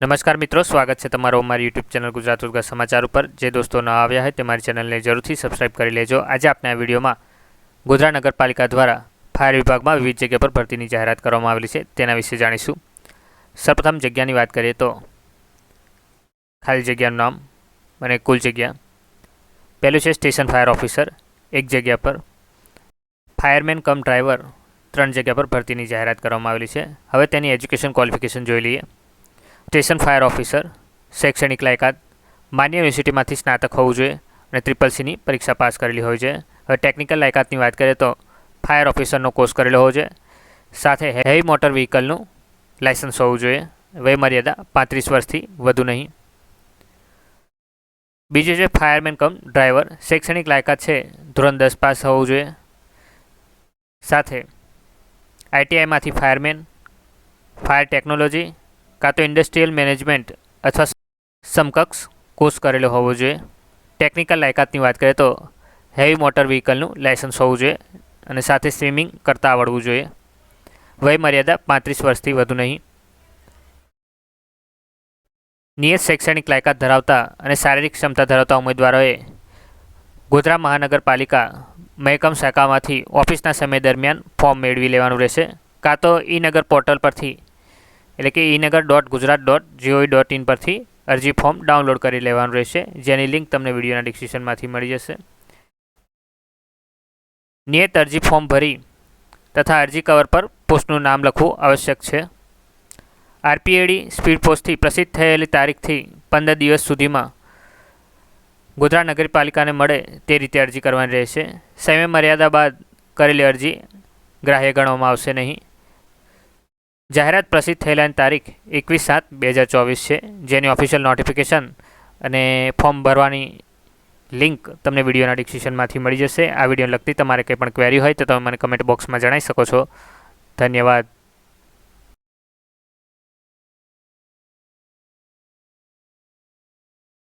નમસ્કાર મિત્રો, સ્વાગત છે તમારો અમારી યુટ્યુબ ચેનલ ગુજરાત ઉર્ગા સમાચાર ઉપર. જે દોસ્તો ન આવ્યા હોય તે મારી ચેનલને જરૂરથી સબસ્ક્રાઇબ કરી લેજો. આજે આપણે આ વિડીયોમાં ગોધરા નગરપાલિકા દ્વારા ફાયર વિભાગમાં વિવિધ જગ્યા પર ભરતીની જાહેરાત કરવામાં આવેલી છે. તેના વિશે જાણીશું. સૌપ્રથમ જગ્યાની વાત કરીએ તો ખાલી જગ્યાનું નામ અને કુલ જગ્યા. પહેલું છે સ્ટેશન ફાયર ઓફિસર, એક જગ્યા પર ફાયરમેન કમ ડ્રાઈવર, ત્રણ જગ્યા પર ભરતીની જાહેરાત કરવામાં આવેલી છે. હવે તેની એજ્યુકેશન ક્વોલિફિકેશન જોઈ લઈએ. સ્ટેશન ફાયર ઓફિસર, શૈક્ષણિક લાયકાત, માન્ય યુનિવર્સિટીમાંથી સ્નાતક હોવું જોઈએ અને ટ્રિપલ સીની પરીક્ષા પાસ કરેલી હોય છે. હવે ટેકનિકલ લાયકાતની વાત કરીએ તો ફાયર ઓફિસરનો કોર્સ કરેલો હોવો જોઈએ સાથે હેવી મોટર વ્હીકલનું લાયસન્સ હોવું જોઈએ. વયમર્યાદા પાંત્રીસ વર્ષથી વધુ નહીં. બીજું છે ફાયરમેન કમ ડ્રાઈવર શૈક્ષણિક લાયકાત છે, ધોરણ દસ પાસ હોવું જોઈએ. સાથે આઈટીઆઈમાંથી ફાયરમેન ફાયર ટેકનોલોજી કાં તો ઇન્ડસ્ટ્રીયલ મેનેજમેન્ટ અથવા સમકક્ષ કોર્સ કરેલો હોવો જોઈએ. ટેકનિકલ લાયકાતની વાત કરીએ તો હેવી મોટર વ્હીકલનું લાયસન્સ હોવું જોઈએ અને સાથે સ્વિમિંગ કરતાં આવડવું જોઈએ. વય મર્યાદા પાંત્રીસ વર્ષથી વધુ નહીં. નિયત શૈક્ષણિક લાયકાત ધરાવતા અને શારીરિક ક્ષમતા ધરાવતા ઉમેદવારોએ ગોધરા મહાનગરપાલિકા મહેકમ શાખામાંથી ઓફિસના સમય દરમિયાન ફોર્મ મેળવી લેવાનું રહેશે. કાં તો ઈ નગર પોર્ટલ પરથી એટલે કે Enagar dot Gujarat dot GOV dot in પરથી અરજી ફોર્મ ડાઉનલોડ કરી લેવાનું રહેશે, જેની લિંક તમને વિડીયોના ડિસ્ક્રિપ્શનમાંથી મળી જશે. નિયત અરજી ફોર્મ ભરી તથા અરજી કવર પર પોસ્ટનું નામ લખવું આવશ્યક છે. આરપીએડી સ્પીડ પોસ્ટથી પ્રસિદ્ધ થયેલી તારીખથી પંદર દિવસ સુધીમાં ગુજરાત નગરપાલિકાને મળે તે રીતે અરજી કરવાની રહેશે. સમય મર્યાદા બાદ કરેલી અરજી ગ્રાહ્ય ગણવામાં આવશે નહીં. જાહેરાત પ્રસિદ્ધ થયેલાની તારીખ એકવીસ સાત બે હજાર ચોવીસ છે. જેની ઓફિશિયલ નોટિફિકેશન અને ફોર્મ ભરવાની લિંક તમને વિડીયોના ડિસ્ક્રિપ્શનમાંથી મળી જશે. આ વીડિયો લગતી તમારે કંઈ પણ ક્વેરી હોય તો તમે મને કમેન્ટ બોક્સમાં જણાવી શકો છો. ધન્યવાદ.